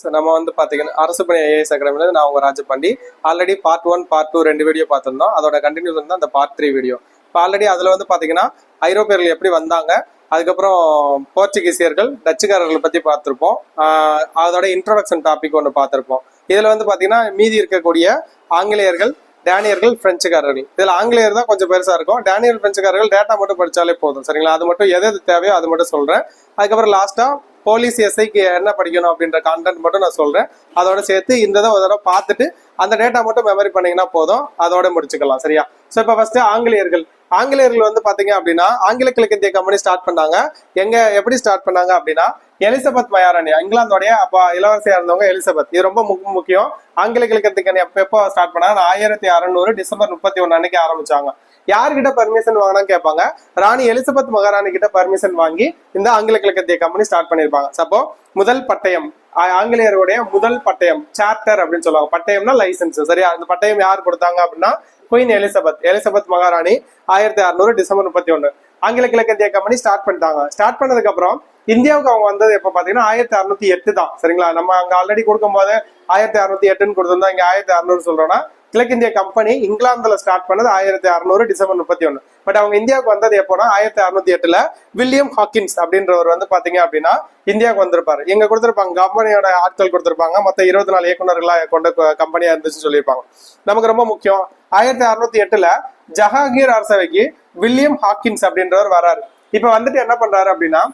So நம்ம வந்து பாத்தீங்கன்னா அரசு பணி ஐஏஎஸ் அகாடமியில் நான் உங்கள் Rajapandi. Already part one part two ரெண்டு வீடியோ பார்த்துருந்தோம். அதோட கண்டினியூஸ் வந்து அந்த பார்ட் த்ரீ வீடியோ இப்போ ஆல்ரெடி அதுல வந்து பாத்தீங்கன்னா ஐரோப்பியர்கள் எப்படி வந்தாங்க அதுக்கப்புறம் போர்ச்சுகீசியர்கள் டச்சுக்காரர்கள் பத்தி பார்த்துருப்போம். ஆஹ் அதோட இன்ட்ரோடக்ஷன் டாபிக் ஒன்று பார்த்துருப்போம். இதுல வந்து பாத்தீங்கன்னா மீதி இருக்கக்கூடிய ஆங்கிலேயர்கள் டேனியர்கள் பிரெஞ்சுக்காரர்கள் இதுல ஆங்கிலேயர் தான் கொஞ்சம் பெருசா இருக்கும். டேனியல் பிரெஞ்சுக்காரர்கள் டேட்டா மட்டும் படிச்சாலே போதும். சரிங்களா? அது மட்டும் எது எது தேவையோ அது மட்டும் சொல்றேன். அதுக்கப்புறம் லாஸ்டா போலீஸ் எஸ்ஐக்கு என்ன படிக்கணும் அப்படின்ற கான்டென்ட் மட்டும் நான் சொல்றேன். அதோட சேர்த்து இந்த இதை ஒரு தடவை பார்த்துட்டு அந்த டேட்டா மட்டும் மெமரி பண்ணீங்கன்னா போதும். அதோட முடிச்சுக்கலாம் சரியா? ஸோ இப்போ ஃபர்ஸ்ட் ஆங்கிலேயர்கள். ஆங்கிலேயர்கள் வந்து பாத்தீங்க அப்படின்னா ஆங்கில கிழக்கிந்திய கம்பெனி ஸ்டார்ட் பண்ணாங்க. எங்க எப்படி ஸ்டார்ட் பண்ணாங்க அப்படின்னா எலிசபெத் மகாராணி இங்கிலாந்தோடைய அப்போ இளவரசியா இருந்தவங்க எலிசபெத். இது ரொம்ப முக்கிய- முக்கியம். ஆங்கில கிழக்கிந்திய கம்பெனி எப்போ ஸ்டார்ட் பண்ணாங்க ஆயிரத்தி அறுநூறு டிசம்பர் முப்பத்தி ஒன்று அன்னைக்கு ஆரம்பிச்சாங்க. யார்கிட்ட பர்மிஷன் வாங்கினான்னு கேட்பாங்க? ராணி எலிசபெத் மகாராணி கிட்ட பர்மிஷன் வாங்கி இந்த ஆங்கில கிழக்கத்திய கம்பெனி ஸ்டார்ட் பண்ணிருப்பாங்க அப்போ முதல் பட்டயம் ஆங்கிலேயருடைய முதல் பட்டயம் சாப்டர் அப்படின்னு சொல்லுவாங்க. பட்டயம்னா லைசன்ஸ் சரியா? அந்த பட்டயம் யார் கொடுத்தாங்க அப்படின்னா குயின் எலிசபெத். எலிசபெத் மகாராணி ஆயிரத்தி அறுநூறு டிசம்பர் முப்பத்தி ஒன்னு ஆங்கில கிழக்கிந்திய கம்பெனி ஸ்டார்ட் பண்ணிட்டாங்க. ஸ்டார்ட் பண்ணதுக்கு அப்புறம் இந்தியாவுக்கு அவங்க வந்தது எப்ப பாத்தீங்கன்னா ஆயிரத்தி அறுநூத்தி எட்டு தான். சரிங்களா? நம்ம அங்க ஆல்ரெடி கொடுக்கும் போது ஆயிரத்தி அறுநூத்தி எட்டுன்னு கொடுத்திருந்தோம் இங்க ஆயிரத்தி அறுநூறு சொல்றோம்னா கிழக்கிந்திய கம்பெனி இங்கிலாந்துல ஸ்டார்ட் பண்ணது ஆயிரத்தி அறுநூறு டிசம்பர் முப்பத்தி ஒன்னு பட் அவங்க இந்தியாவுக்கு வந்தது எப்போனா ஆயிரத்தி அறுநூத்தி எட்டுல வில்லியம் ஹாக்கின்ஸ் அப்படின்றவர் வந்து பாத்தீங்க அப்படின்னா இந்தியாவுக்கு வந்திருப்பாரு. எங்க கொடுத்திருப்பாங்க கம்பெனியோட ஆட்கள் கொடுத்திருப்பாங்க. மொத்த இருபத்தி நாலு இயக்குநர்களா கொண்ட கம்பெனியா இருந்துச்சுன்னு சொல்லியிருப்பாங்க. நமக்கு ரொம்ப முக்கியம் ஆயிரத்தி அறுநூத்தி எட்டுல ஜஹாங்கீர் அரசவைக்கு வில்லியம் ஹாக்கின்ஸ் அப்படின்றவர் வராரு. இப்ப வந்துட்டு என்ன பண்றாரு அப்படின்னா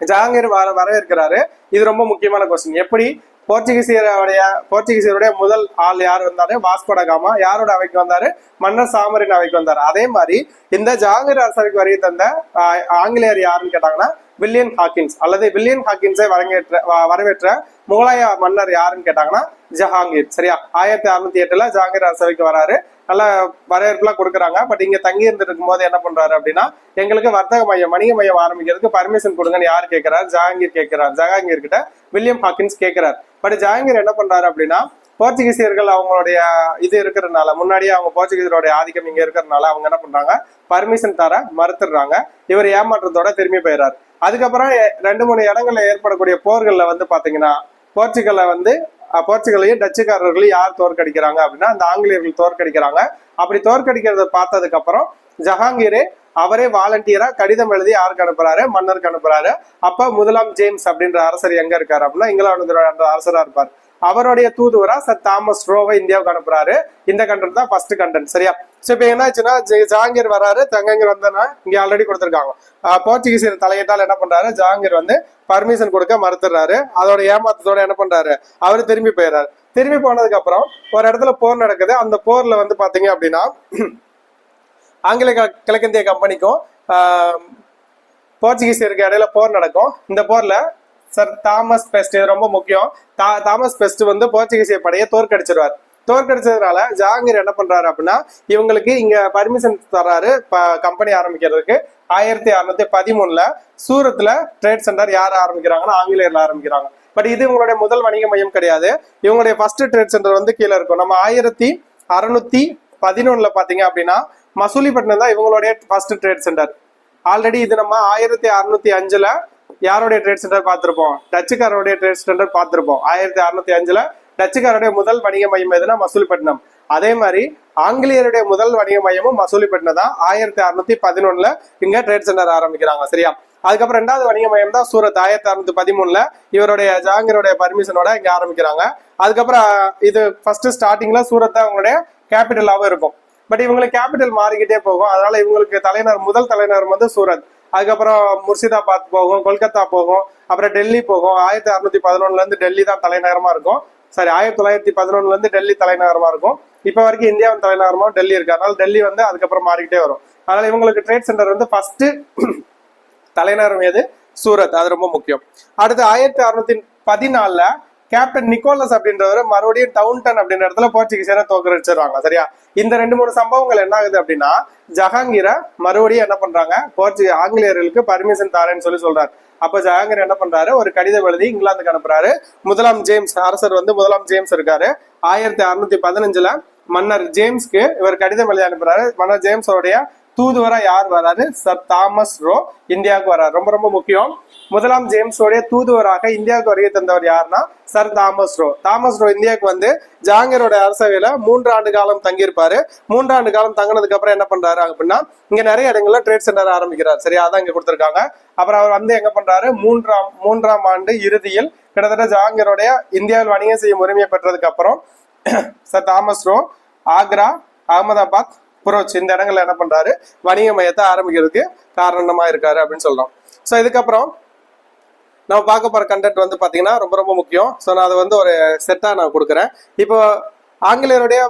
ஜஹாங்கீர் வர வரவேற்கிறாரு. இது ரொம்ப முக்கியமான கொஸ்டின் எப்படி? போர்ச்சுகீசியருடைய போர்ச்சுகீசியருடைய முதல் ஆள் யார் வந்தாரு? வாஸ்கோடகாமா யாரோட அவைக்கு வந்தாரு? மன்னர் சாமரின் அவைக்கு வந்தாரு. அதே மாதிரி இந்த ஜஹாங்கீர் அரசவைக்கு வருகை தந்த ஆங்கிலேயர் யாருன்னு கேட்டாங்கன்னா வில்லியன் ஹாக்கின்ஸ். அல்லது வில்லியன் ஹாக்கின்ஸை வரவேற்ற வரவேற்ற முகலாய மன்னர் யாருன்னு கேட்டாங்கன்னா ஜஹாங்கீர். சரியா? ஆயிரத்தி அறுநூத்தி எட்டுல ஜஹாங்கீர் அரசவைக்கு வராரு. நல்ல வரவேற்புலாம் கொடுக்குறாங்க. பட் இங்க தங்கி இருந்துட்டு இருக்கும்போது என்ன பண்றாரு அப்படின்னா எங்களுக்கு வர்த்தக மையம் வணிக மையம் ஆரம்பிக்கிறதுக்கு பர்மிஷன் கொடுங்கன்னு யார் கேட்கிறார் ஜஹாங்கீர் கேட்கிறார் ஜஹாங்கீர் கிட்ட வில்லியம் ஹாக்கின்ஸ் கேட்கிறார் பட் ஜஹாங்கீர் என்ன பண்றாரு அப்படின்னா போர்ச்சுகீசியர்கள் அவங்களுடைய இது இருக்கிறதுனால முன்னாடியே அவங்க போர்ச்சுகீசியருடைய ஆதிக்கம் இங்க இருக்கிறதுனால அவங்க என்ன பண்றாங்க? பர்மிஷன் தர மறுத்துடுறாங்க. இவர் ஏமாற்றத்தோட திரும்பி போயிடுறாரு அதுக்கப்புறம் ரெண்டு மூணு இடங்கள்ல ஏற்படக்கூடிய போர்கள்ல வந்து பாத்தீங்கன்னா போர்ச்சுகல்ல வந்து போர்ச்சுகலையும் டச்சுக்காரர்களையும் யார் தோற்கடிக்கிறாங்க அப்படின்னா அந்த ஆங்கிலேயர்கள் தோற்கடிக்கிறாங்க. அப்படி தோற்கடிக்கிறத பார்த்ததுக்கு அப்புறம் ஜஹாங்கீரே அவரே வாலண்டியரா கடிதம் எழுதி யாருக்கு அனுப்புறாரு? மன்னருக்கு அனுப்புறாரு. அப்ப முதலாம் ஜேம்ஸ் அப்படின்ற அரசர் எங்க இருக்காரு அப்படின்னா இங்கிலாந்து அரசரா இருப்பார். அவருடைய தூதுவரா சர் தாமஸ் ரோவை இந்தியாவுக்கு அனுப்புறாரு. இந்த கண்டென்ட் தான் ஃபர்ஸ்ட் கண்டென்ட் சரியா? சோ இப்ப என்னாச்சுன்னா ஜெ- ஜஹாங்கீர் வராரு. தங்கங்கீர் வந்தனா இங்க ஆல்ரெடி கொடுத்திருக்காங்க. போர்ச்சுகீசியர் தலையிட்டால் என்ன பண்றாரு? ஜஹாங்கீர் வந்து பர்மிஷன் கொடுக்க மறுத்துறாரு. அதோட ஏமாத்தத்தோட என்ன பண்றாரு? அவரு திரும்பி போயிடுறாரு திரும்பி போனதுக்கு அப்புறம் ஒரு இடத்துல போர் நடக்குது. அந்த போர்ல வந்து பாத்தீங்க அப்படின்னா ஆங்கில கிழக்கிந்திய கம்பெனிக்கும் போர்ச்சுகீசியருக்கு இடையில போர் நடக்கும். இந்த போர்ல சார் தாமஸ் பெஸ்ட் இது ரொம்ப முக்கியம். தா- தாமஸ் பெஸ்ட் வந்து போர்ச்சுகீசிய படையை தோற்கடிச்சிருவார். தோற்கடிச்சதுனால ஜஹாங்கீர் என்ன பண்றாரு அப்படின்னா இவங்களுக்கு இங்க பர்மிஷன் தர்றாரு கம்பெனி ஆரம்பிக்கிறதுக்கு. ஆயிரத்தி அறுநூத்தி பதிமூணுல சூரத்ல ட்ரேட் சென்டர் யார் ஆரம்பிக்கிறாங்கன்னா ஆங்கிலேயர்ல ஆரம்பிக்கிறாங்க. பட் இது இவங்களுடைய முதல் வணிக மையம் கிடையாது. இவங்களுடைய ஃபர்ஸ்ட் ட்ரேட் சென்டர் வந்து கீழே இருக்கும். நம்ம ஆயிரத்தி அறுநூத்தி பதினொன்னுல பாத்தீங்க அப்படின்னா மசூலிப்பட்டினம் தான் இவங்களுடைய ஃபர்ஸ்ட் ட்ரேட் சென்டர் ஆல்ரெடி இது நம்ம ஆயிரத்தி அறுநூத்தி அஞ்சுல யாருடைய ட்ரேட் சென்டர் பார்த்திருப்போம்? டச்சுக்காரருடைய ட்ரேட் சென்டர் பார்த்திருப்போம். ஆயிரத்தி அறுநூத்தி அஞ்சுல டச்சுக்காரருடைய முதல் வணிக மையம் எதுனா மசூலிப்பட்டினம். அதே மாதிரி ஆங்கிலேயருடைய முதல் வணிக மையமும் மசூலிப்பட்டினம் தான் ஆயிரத்தி அறுநூத்தி பதினொன்னுல இங்க ட்ரேட் சென்டர் ஆரம்பிக்கிறாங்க சரியா? அதுக்கப்புறம் ரெண்டாவது வணிக மையம் தான் சூரத். ஆயிரத்தி அறுநூத்தி பதிமூணுல இவருடைய ஜஹாங்கீரோட பர்மிஷனோட இங்க ஆரம்பிக்கிறாங்க. அதுக்கப்புறம் இது ஃபர்ஸ்ட் ஸ்டார்டிங்ல சூரத் அவங்களுடைய கேபிட்டலாவும் இருக்கும். பட் இவங்களுக்கு கேபிட்டல் மாறிக்கிட்டே போகும். அதனால இவங்களுக்கு தலைநகர் முதல் தலைநகர் வந்து சூரத். அதுக்கப்புறம் முர்ஷிதாபாத் போகும் கொல்கத்தா போகும் அப்புறம் டெல்லி போகும். ஆயிரத்தி அறுநூத்தி பதினொன்னுல இருந்து டெல்லி தான் தலைநகரமா இருக்கும். சாரி ஆயிரத்தி தொள்ளாயிரத்தி பதினொன்னுல இருந்து டெல்லி தலைநகரமா இருக்கும். இப்ப வரைக்கும் இந்தியாவின் தலைநகரமா டெல்லி இருக்கு. அதனால டெல்லி வந்து அதுக்கப்புறம் மாறிக்கிட்டே வரும். அதனால இவங்களுக்கு ட்ரேட் சென்டர் வந்து ஃபர்ஸ்ட் தலைநகரம் எது? சூரத். அது ரொம்ப முக்கியம். அடுத்து ஆயிரத்தி அறுநூத்தி பதினாலுல கேப்டன் நிக்கோலஸ் அப்படின்றவர் மறுபடியும் டவுன்டன் அப்படின்ற இடத்துல போர்ச்சுகீசியரை தோக்கடிச்சிடுறாங்க சரியா? இந்த ரெண்டு மூணு சம்பவங்கள் என்ன ஆகுது அப்படின்னா ஜஹாங்கீரை மறுபடியும் என்ன பண்றாங்க? போர்ச்சு ஆங்கிலேயர்களுக்கு பர்மிஷன் தாரேன்னு சொல்லி சொல்றாரு. அப்ப ஜஹாங்கீர் என்ன பண்றாரு? ஒரு கடிதம் எழுதி இங்கிலாந்துக்கு அனுப்புறாரு. முதலாம் ஜேம்ஸ் அரசர் வந்து முதலாம் ஜேம்ஸ் இருக்காரு. ஆயிரத்தி அறுநூத்தி பதினஞ்சுல மன்னர் ஜேம்ஸ்க்கு இவர் கடிதம் எழுதி அனுப்புறாரு. மன்னர் ஜேம்ஸோடைய தூதுவரா யார் வராரு? சர் தாமஸ் ரோ இந்தியாவுக்கு வராரு. ரொம்ப ரொம்ப முக்கியம். முதலாம் ஜேம்ஸோடைய தூதுவராக இந்தியாவுக்கு வருகை தந்தவர் யாருன்னா sir Thomas Roe. Thomas Roe இந்தியாவுக்கு வந்து ஜாங்கரோட அரசவையில மூன்று ஆண்டு காலம் தங்கியிருப்பாரு. மூன்று ஆண்டு காலம் தங்கினதுக்கு அப்புறம் என்ன பண்றாரு அப்படின்னா இங்க நிறைய இடங்கள்ல ட்ரேட் சென்டர் ஆரம்பிக்கிறார். சரி அதான் இங்க கொடுத்துருக்காங்க. அப்புறம் அவர் வந்து எங்க பண்றாரு? மூன்றாம் மூன்றாம் ஆண்டு இறுதியில் கிட்டத்தட்ட ஜாங்கரோடைய இந்தியாவில் வணிகம் செய்யும் உரிமையை பெற்றதுக்கு அப்புறம் sir Thomas Roe Agra Ahmedabad Broach இந்த இடங்கள்ல என்ன பண்றாரு? வணிக மையத்தை ஆரம்பிக்கிறதுக்கு காரணமா இருக்காரு அப்படின்னு சொல்றோம். ஸோ இதுக்கப்புறம் நம்ம பார்க்க போற கண்டென்ட் வந்து பாத்தீங்கன்னா ரொம்ப ரொம்ப முக்கியம். ஸோ நான் அதை வந்து ஒரு செட்டா நான் கொடுக்குறேன். இப்போ ஆங்கிலேயருடைய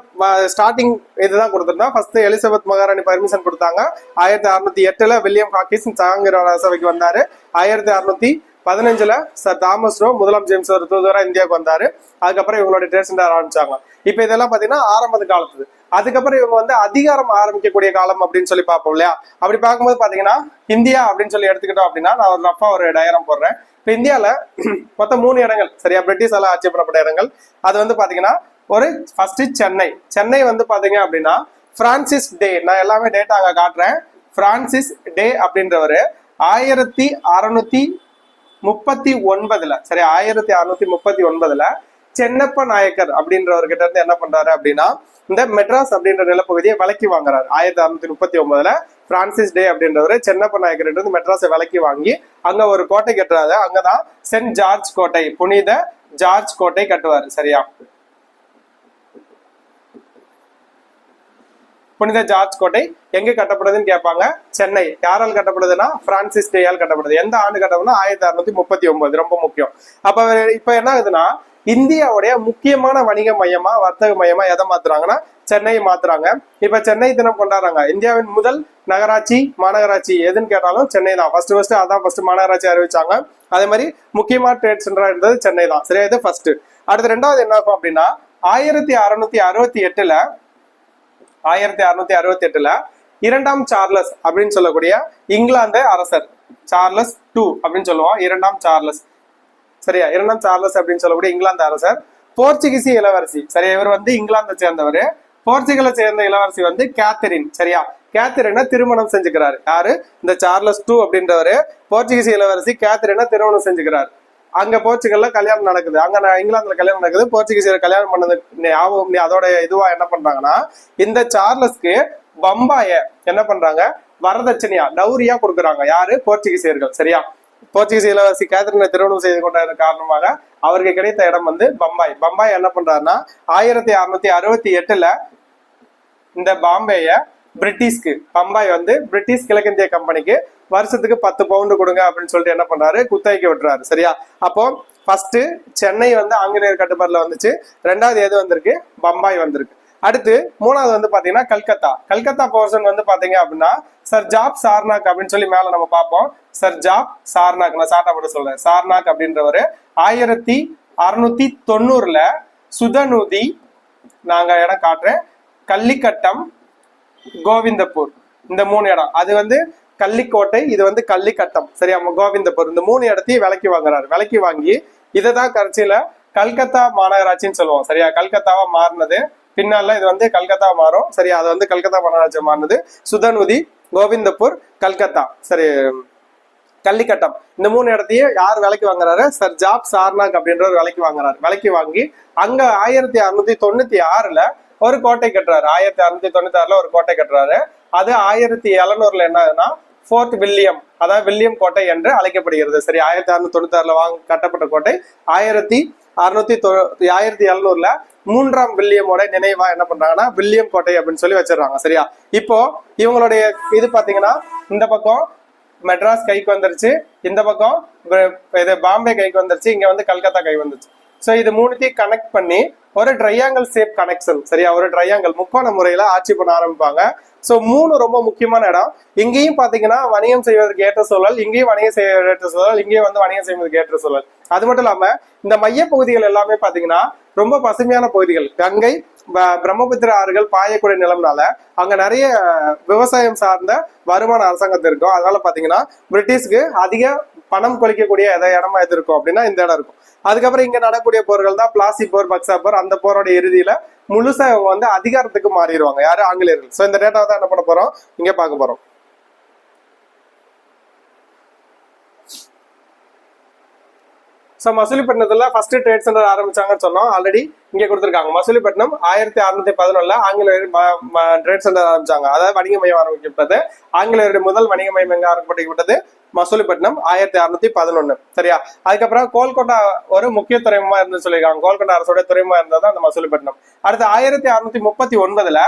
ஸ்டார்டிங் இதுதான் கொடுத்துருந்தா ஃபர்ஸ்ட் எலிசபெத் மகாராணி பர்மிஷன் கொடுத்தாங்க. ஆயிரத்தி அறுநூத்தி எட்டுல வில்லியம் ஹாக்கிஸ் ஜஹாங்கீர் சபைக்கு வந்தாரு. ஆயிரத்தி அறுநூத்தி பதினஞ்சுல சர் தாமஸ் ரோ முதலாம் ஜேம்ஸ் ஒரு தூதுவராக இந்தியாவுக்கு வந்தாரு. அதுக்கப்புறம் இவங்களோட ட்ரேட் ஆரம்பிச்சாங்க. இப்போ இதெல்லாம் பாத்தீங்கன்னா ஆரம்பத்து காலத்து அதுக்கப்புறம் இவங்க வந்து அதிகாரம் ஆரம்பிக்கக்கூடிய காலம் அப்படின்னு சொல்லி பார்ப்போம் இல்லையா? அப்படி பார்க்கும்போது பாத்தீங்கன்னா இந்தியா அப்படின்னு சொல்லி எடுத்துக்கிட்டோம் அப்படின்னா நான் ஒரு ரஃபா ஒரு டயரம் போடுறேன். இப்போ இந்தியால மொத்தம் மூணு இடங்கள். சரியா? பிரிட்டிஷால ஆட்சி பண்ணப்பட்ட இடங்கள். அது வந்து பாத்தீங்கன்னா ஒரு ஃபர்ஸ்ட் சென்னை. சென்னை வந்து பாத்தீங்க அப்படின்னா பிரான்சிஸ் டே நான் எல்லாமே டேட்டா அங்க காட்டுறேன். பிரான்சிஸ் டே அப்படின்றவரு ஆயிரத்தி அறுநூத்தி முப்பத்தி ஒன்பதுல சரி ஆயிரத்தி அறுநூத்தி முப்பத்தி ஒன்பதுல சென்னப்ப நாயக்கர் அப்படின்றவர்கிட்ட இருந்து என்ன பண்றாரு அப்படின்னா இந்த மெட்ராஸ் அப்படின்ற நிலப்பகுதியை விலக்கி வாங்குறாரு. ஆயிரத்தி அறுநூத்தி முப்பத்தி ஒன்பதுல பிரான்சிஸ் டே அப்படின்றவரு சென்னப்ப நாயக்கர் இருந்து மெட்ராஸை விலக்கி வாங்கி அங்க ஒரு கோட்டை கட்டுறாரு. அங்கதான் சென்ட் ஜார்ஜ் கோட்டை புனித ஜார்ஜ் கோட்டை கட்டுவாரு. சரியா? புனித ஜார்ஜ் கோட்டை எங்க கட்டப்படுதுன்னு கேட்பாங்க? சென்னை. யாரால் கட்டப்படுதுன்னா? பிரான்சிஸ் டேயால் கட்டப்படுது. எந்த ஆண்டு கட்டப்படுதுன்னா? ஆயிரத்தி அறுநூத்தி முப்பத்தி ஒன்பது. ரொம்ப முக்கியம். அப்ப இப்ப என்ன ஆகுதுன்னா இந்தியாவுடைய முக்கியமான வணிக மையமா வர்த்தக மையமா எதை மாத்துறாங்கன்னா சென்னையை மாத்துறாங்க. இப்ப சென்னை தினம் கொண்டாடுறாங்க. இந்தியாவின் முதல் நகராட்சி மாநகராட்சி எதுன்னு கேட்டாலும் சென்னை தான். ஃபர்ஸ்ட் ஃபர்ஸ்ட் அதான் ஃபர்ஸ்ட் மாநகராட்சி அறிவிச்சாங்க. அதே மாதிரி முக்கியமான ட்ரேட் சென்டரா இருந்தது சென்னை தான். சரியா? இது ஃபர்ஸ்ட் அடுத்து ரெண்டாவது என்ன ஆகும் அப்படின்னா ஆயிரத்தி அறுநூத்தி அறுபத்தி எட்டுல ஆயிரத்தி அறுநூத்தி அறுபத்தி எட்டுல இரண்டாம் சார்லஸ் அப்படின்னு சொல்லக்கூடிய இங்கிலாந்து அரசர். சார்லஸ் டூ அப்படின்னு சொல்லுவோம். இரண்டாம் சார்லஸ். சரியா? இரண்டாம் சார்லஸ் அப்படின்னு சொல்லக்கூடிய இங்கிலாந்து அரசர். போர்ச்சுகீசி இளவரசி. சரியா? இவர் வந்து இங்கிலாந்தை சேர்ந்தவர். போர்ச்சுகலை சேர்ந்த இளவரசி வந்து கேத்தரின். சரியா? கேத்தரினை திருமணம் செஞ்சுக்கிறாரு. யாரு? இந்த சார்லஸ் டூ அப்படின்றவரு. போர்ச்சுகீசி இளவரசி கேத்தரினை திருமணம் செஞ்சுக்கிறாரு. அங்க போர்ச்சுகல்ல கல்யாணம் நடக்குது. அங்க இங்கிலாந்துல கல்யாணம் நடக்குது. போர்ச்சுகீசியர் கல்யாணம் பண்ணது ஞாபகம் அதோட இதுவா என்ன பண்றாங்கன்னா இந்த சார்லஸ்க்கு பம்பாய என்ன பண்றாங்க? வரதட்சணையா டௌரியா கொடுக்குறாங்க. யாரு? போர்ச்சுகீசியர்கள். சரியா? போர்ச்சுகீஸ் இளவரசி கேத்ரினை திருமணம் செய்து கொண்டதன் காரணமாக அவருக்கு கிடைத்த இடம் வந்து பம்பாய். பம்பாய் என்ன பண்றாருன்னா ஆயிரத்தி அறுநூத்தி அறுபத்தி எட்டுல இந்த பாம்பேய பிரிட்டிஷ்க்கு பம்பாய் வந்து பிரிட்டிஷ் கிழக்கிந்திய கம்பெனிக்கு வருஷத்துக்கு பத்து பவுண்டு கொடுங்க அப்படின்னு சொல்லிட்டு என்ன பண்றாரு? குத்தகைக்கு விட்டுறாரு. சரியா? அப்போ ஃபர்ஸ்ட் சென்னை வந்து ஆங்கிலேயர் கட்டுப்பாடுல வந்துச்சு. ரெண்டாவது எது வந்திருக்கு? பம்பாய் வந்திருக்கு. அடுத்து மூணாவது வந்து பாத்தீங்கன்னா கல்கத்தா. கல்கத்தா போர்ஷன் வந்து பாத்தீங்க அப்படின்னா சர் ஜாப் சார்னாக் அப்படின்னு சொல்லி மேல நம்ம பார்ப்போம். சர் ஜாப் சார்னாக் நான் சாட்டா மட்டும் சொல்றேன். சார்னாக் அப்படின்றவர் ஆயிரத்தி அறுநூத்தி தொண்ணூறுல சுதநூதி நாங்க இடம் காட்டுறேன் கள்ளிக்கட்டம் கோவிந்தப்பூர் இந்த மூணு இடம். அது வந்து கள்ளிக்கோட்டை இது வந்து கள்ளிக்கட்டம். சரியா? கோவிந்தப்பூர் இந்த மூணு இடத்தையும் விலைக்கு வாங்குறாரு. விலைக்கு வாங்கி இதை தான் கடைசியில கல்கத்தா மாநகராட்சின்னு சொல்லுவோம். சரியா? கல்கத்தாவா மாறினது பின்னால இது வந்து கல்கத்தா மாறும். சரி அது வந்து கல்கத்தா மகாராஜா மாறினது. சுதனுதி கோவிந்தபூர் கல்கத்தா. சரி கள்ளிக்கட்டம். இந்த மூணு இடத்தையும் யார் விலைக்கு வாங்குறாரு? சர் ஜாப் சார்னாக் அப்படின்றவர் விலைக்கு வாங்குறாரு. விலைக்கு வாங்கி அங்க ஆயிரத்தி அறுநூத்தி தொண்ணூத்தி ஆறுல ஒரு கோட்டை கட்டுறாரு. ஆயிரத்தி அறுநூத்தி தொண்ணூத்தி ஆறுல ஒரு கோட்டை கட்டுறாரு. அது ஆயிரத்தி எழுநூறுல என்னதுன்னா ஃபோர்ட் வில்லியம் அதாவது வில்லியம் கோட்டை என்று அழைக்கப்படுகிறது. சரி ஆயிரத்தி அறுநூத்தி தொண்ணூத்தி ஆறுல வாங்க கட்டப்பட்ட கோட்டை. ஆயிரத்தி அறுநூத்தி தொ- ஆயிரத்தி எழுநூறுல மூன்றாம் வில்லியமோட நினைவா என்ன பண்றாங்கன்னா வில்லியம் கோட்டை அப்படின்னு சொல்லி வச்சிடுறாங்க. சரியா? இப்போ இவங்களுடைய இது பாத்தீங்கன்னா இந்த பக்கம் மெட்ராஸ் கைக்கு வந்துருச்சு. இந்த பக்கம் இது பாம்பே கைக்கு வந்துருச்சு. இங்க வந்து கல்கத்தா கை வந்துருச்சு சோ இது மூணுத்தையும் கனெக்ட் பண்ணி ஒரு ட்ரையாங்கிள் ஷேப் கனெக்ஷன் சரியா? ஒரு ட்ரையாங்கிள் முக்கோண முறையில ஆட்சி பண்ண ஆரம்பிப்பாங்க. ஸோ மூணு ரொம்ப முக்கியமான இடம். இங்கேயும் பாத்தீங்கன்னா வணிகம் செய்வதற்கு ஏற்ற சூழல் இங்கேயும் வணிகம் செய்ய ஏற்ற சூழல் இங்கேயும் வந்து வணிகம் செய்வதற்கு ஏற்ற சூழல். அது மட்டும் இல்லாம இந்த மைய பகுதிகள் எல்லாமே பார்த்தீங்கன்னா ரொம்ப பசுமையான பகுதிகள். கங்கை பிரம்மபுத்திர ஆறுகள் பாயக்கூடிய நிலம்னால அங்க நிறைய விவசாயம் சார்ந்த வருமான அரசாங்கத்து இருக்கும். அதனால பாத்தீங்கன்னா பிரிட்டிஷ்க்கு அதிக பணம் கொளிக்கக்கூடிய எதை இடமா எது இருக்கும் அப்படின்னா இந்த இடம் இருக்கும். அதுக்கப்புறம் இங்க நடக்கக்கூடிய போர்கள் தான் பிளாசி போர் பக்ஸா போர் அந்த போரோட இறுதியில முழுசா இவங்க வந்து அதிகாரத்துக்கு மாறிடுவாங்க. யாரு? ஆங்கிலேயர்கள். சோ இந்த டேட்டாவை தான் என்ன பண்ண போறோம்? இங்க பார்க்க போறோம். ஸோ மசூலிப்பட்டினத்தில் ஃபர்ஸ்ட் ட்ரேட் சென்டர் ஆரம்பிச்சாங்கன்னு சொன்னோம். ஆல்ரெடி இங்க கொடுத்துருக்காங்க. மசூலிப்பட்டினம் ஆயிரத்தி அறுநூத்தி பதினொன்னுல ஆங்கிலேயர் ட்ரேட் சென்டர் ஆரம்பிச்சாங்க. அதாவது வணிக மையம் ஆரம்பிக்கப்பட்டது. ஆங்கிலேயருடைய முதல் வணிக மையம் எங்க ஆரம்பிக்கப்பட்டது? மசூலிப்பட்டினம் ஆயிரத்தி அறுநூத்தி பதினொன்னு. சரியா? அதுக்கப்புறம் கோல்கொண்டா ஒரு முக்கிய துறைமுகமா இருந்து சொல்லியிருக்காங்க. கோல்கொண்டா அரசோட துறைமுகமா இருந்தது அந்த மசூலிப்பட்டினம். அடுத்து ஆயிரத்தி அறுநூத்தி முப்பத்தி ஒன்பதுல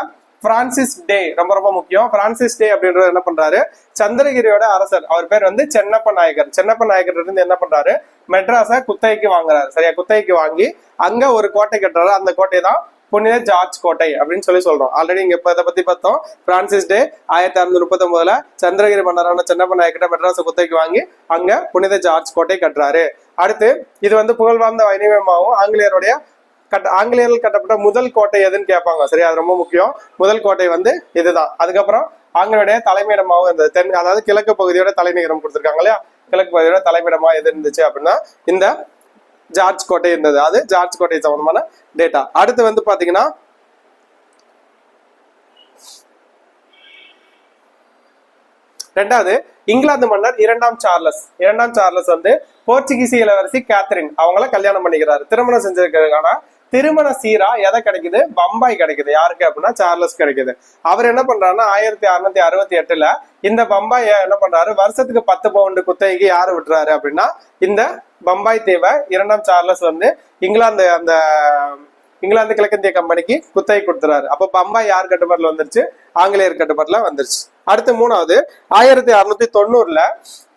பிரான்சிஸ் டே ரொம்ப ரொம்ப முக்கியம். பிரான்சிஸ் டே அப்படின்றது என்ன பண்றாரு? சந்திரகிரியோட அரசர். அவர் பேர் வந்து சென்னப்ப நாயகர் சென்னப்ப நாயகர் இருந்து என்ன பண்றாரு? மெட்ராஸை குத்தகைக்கு வாங்குறாரு. சரியா? குத்தகைக்கு வாங்கி அங்க ஒரு கோட்டை கட்டுறாரு. அந்த கோட்டை தான் புனித ஜார்ஜ் கோட்டை அப்படின்னு சொல்லி சொல்றோம். ஆல்ரெடி இங்க இதை பத்தி பார்த்தோம். பிரான்சிஸ் டே ஆயிரத்தி அறுநூத்தி முப்பத்தி ஒன்பதுல சந்திரகிரி மன்னரான சென்னப்ப நாயக்கிட்ட மெட்ராஸ் குத்தகைக்கு வாங்கி அங்க புனித ஜார்ஜ் கோட்டை கட்டுறாரு. அடுத்து இது வந்து புகழ்வார்ந்த வைணிகமாகவும் ஆங்கிலேயருடைய கட்ட ஆங்கிலேயர்கள் கட்டப்பட்ட முதல் கோட்டை எதுன்னு கேட்பாங்க. சரி அது ரொம்ப முக்கியம். முதல் கோட்டை வந்து இதுதான். அதுக்கப்புறம் ஆங்கிலேயுடைய தலைமையிடமாகவும் இருந்தது. தென் அதாவது கிழக்கு பகுதியோட தலைநகரம் கொடுத்துருக்காங்க இல்லையா? கிழக்கு பகுதியோட தலைமையிடமா எது இருந்துச்சு அப்படின்னா இந்த ஜார்ஜ் கோட்டை இருந்தது. அது ஜார்ஜ் கோட்டை சம்பந்தமான டேட்டா அடுத்து வந்து பாத்தீங்கன்னா ரெண்டாவது இங்கிலாந்து மன்னர் இரண்டாம் சார்லஸ். இரண்டாம் சார்லஸ் வந்து போர்ச்சுகீஸ் இளவரசி கேத்தரின். அவங்கள கல்யாணம் பண்ணிக்கிறாரு. திருமணம் செஞ்சிருக்காங்க திருமண சீரா எதை கிடைக்குது? பம்பாய் கிடைக்குது. யாருக்கு அப்படின்னா சார்லஸ் கிடைக்குது. அவர் என்ன பண்றாருன்னா ஆயிரத்தி அறுநூத்தி அறுபத்தி எட்டுல இந்த பம்பாய என்ன பண்றாரு? வருஷத்துக்கு பத்து பவுண்டு குத்தகைக்கு யாரு விட்டுறாரு அப்படின்னா இந்த பம்பாய் தீவை இரண்டாம் சார்லஸ் வந்து இங்கிலாந்து அந்த இங்கிலாந்து கிழக்கிந்திய கம்பெனிக்கு குத்தகை கொடுத்துறாரு. அப்ப பம்பாய் யார் கட்டுப்பாட்டுல வந்துருச்சு? ஆங்கிலேயர் கட்டுப்பாட்டுல வந்துருச்சு. அடுத்து மூணாவது ஆயிரத்தி அறுநூத்தி தொண்ணூறுல